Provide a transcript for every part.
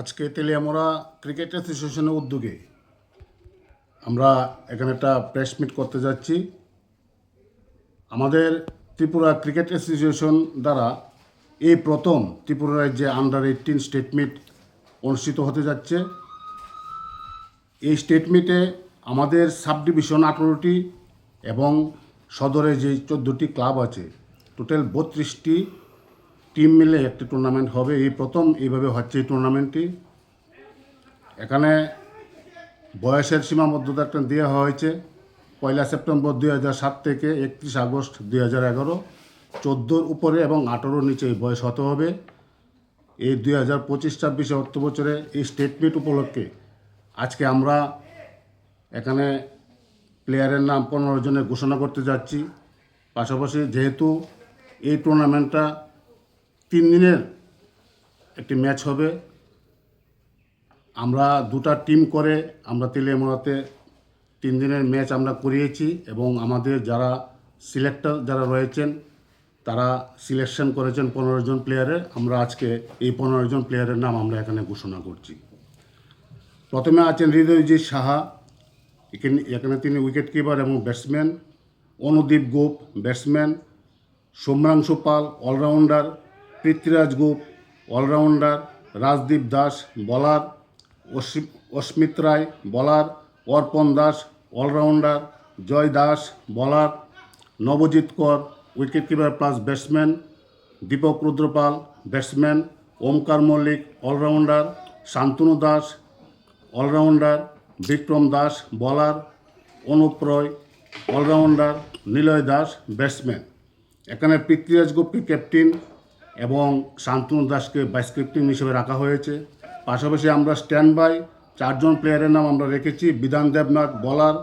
আজকে তেলিয়ামোড়া ক্রিকেট অ্যাসোসিয়েশনের উদ্যোগে আমরা এখানে একটা প্রেস মিট করতে যাচ্ছি। আমাদের ত্রিপুরা ক্রিকেট অ্যাসোসিয়েশন দ্বারা এই প্রথম ত্রিপুরা রাজ্যে আন্ডার এইটিন স্টেট মিট অনুষ্ঠিত হতে যাচ্ছে। এই স্টেট মিটে আমাদের সাব ডিভিশন আঠেরোটি এবং সদরে যে চোদ্দোটি ক্লাব আছে টোটাল বত্রিশটি টিম মিলে একটি টুর্নামেন্ট হবে। এই প্রথম, এইভাবে হচ্ছে এই টুর্নামেন্টটি এখানে বয়সের সীমাবদ্ধতা একটা দেওয়া হয়েছে। পয়লা সেপ্টেম্বর দুই সাত থেকে একত্রিশ আগস্ট দুই হাজার এগারো। চোদ্দোর উপরে এবং আঠেরোর নিচে বয়স হতে হবে। এই দুই হাজার পঁচিশ ছাব্বিশে অর্থ বছরে এই স্টেট মিট উপলক্ষে আজকে আমরা এখানে প্লেয়ারের নাম পনেরো জনের ঘোষণা করতে যাচ্ছি। পাশাপাশি যেহেতু এই টুর্নামেন্টটা তিন দিনের একটি ম্যাচ হবে। আমরা দুটা টিম করে আমরা তেলিয়ামোড়াতে তিন দিনের ম্যাচ আমরা করিয়েছি এবং আমাদের যারা সিলেক্টর যারা রয়েছেন, তারা সিলেকশন করেছেন পনেরো জন প্লেয়ারের আমরা আজকে এই পনেরো জন প্লেয়ারের নাম আমরা এখানে ঘোষণা করছি। প্রথমে আছেন হৃদয়জিৎ সাহা। এখানে এখানে তিনি উইকেট কিপার এবং batsman Anudip Gope batsman Somrangshu Pal allrounder Prithviraj গুপ allrounder, Rajdeep Das bowler, অসি- অস্মিত রায় বলার, অর্পণ দাস অলরাউন্ডার, জয় Das bowler, Nabajit Kar, wicket keeper plus batsman, Dipak Rudrapal batsman, Omkar Mallik allrounder, Shantanu Das allrounder, Bikram Das bowler, Anup Roy allrounder, Nilay Das batsman. এখানে Prithviraj গোপকে captain এবং শান্তনু দাসকে vice captain হিসেবে রাখা হয়েছে। পাশাপাশি আমরা স্ট্যান্ড বাই চারজন প্লেয়ারের নাম আমরা রেখেছি, Bidhan Debnath bowler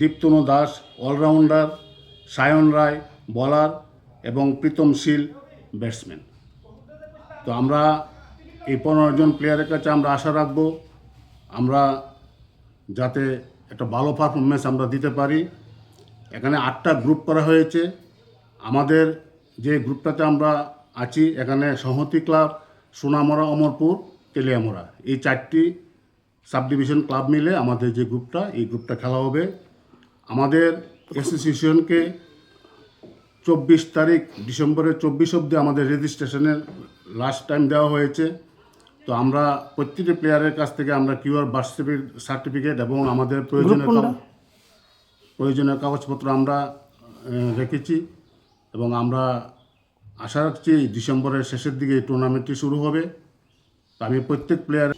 Diptanu Das allrounder Sayan Roy bowler এবং প্রীতম শীল ব্যাটসম্যান তো আমরা এই পনেরো জন প্লেয়ারের কাছে আমরা আশা রাখব, আমরা যাতে একটা ভালো পারফরমেন্স আমরা দিতে পারি। এখানে আটটা গ্রুপ করা হয়েছে। আমাদের যে গ্রুপটাতে আমরা আছি এখানে সংহতি ক্লাব সোনামরা অমরপুর তেলিয়ামরা এই চারটি সাব ডিভিশন ক্লাব মিলে আমাদের যে গ্রুপটা এই গ্রুপটা খেলা হবে। আমাদের অ্যাসোসিয়েশনকে চব্বিশ তারিখ ডিসেম্বরের চব্বিশ অবধি আমাদের রেজিস্ট্রেশনের লাস্ট টাইম দেওয়া হয়েছে। তো আমরা প্রত্যেকটি প্লেয়ারের কাছ থেকে আমরা কিউআর বার্থ সার্টিফিকেট এবং আমাদের প্রয়োজনীয় প্রয়োজনীয় কাগজপত্র আমরা রেখেছি এবং আমরা আশা রাখছি ডিসেম্বরের শেষের দিকে এই টুর্নামেন্টটি শুরু হবে। আমি প্রত্যেক প্লেয়ার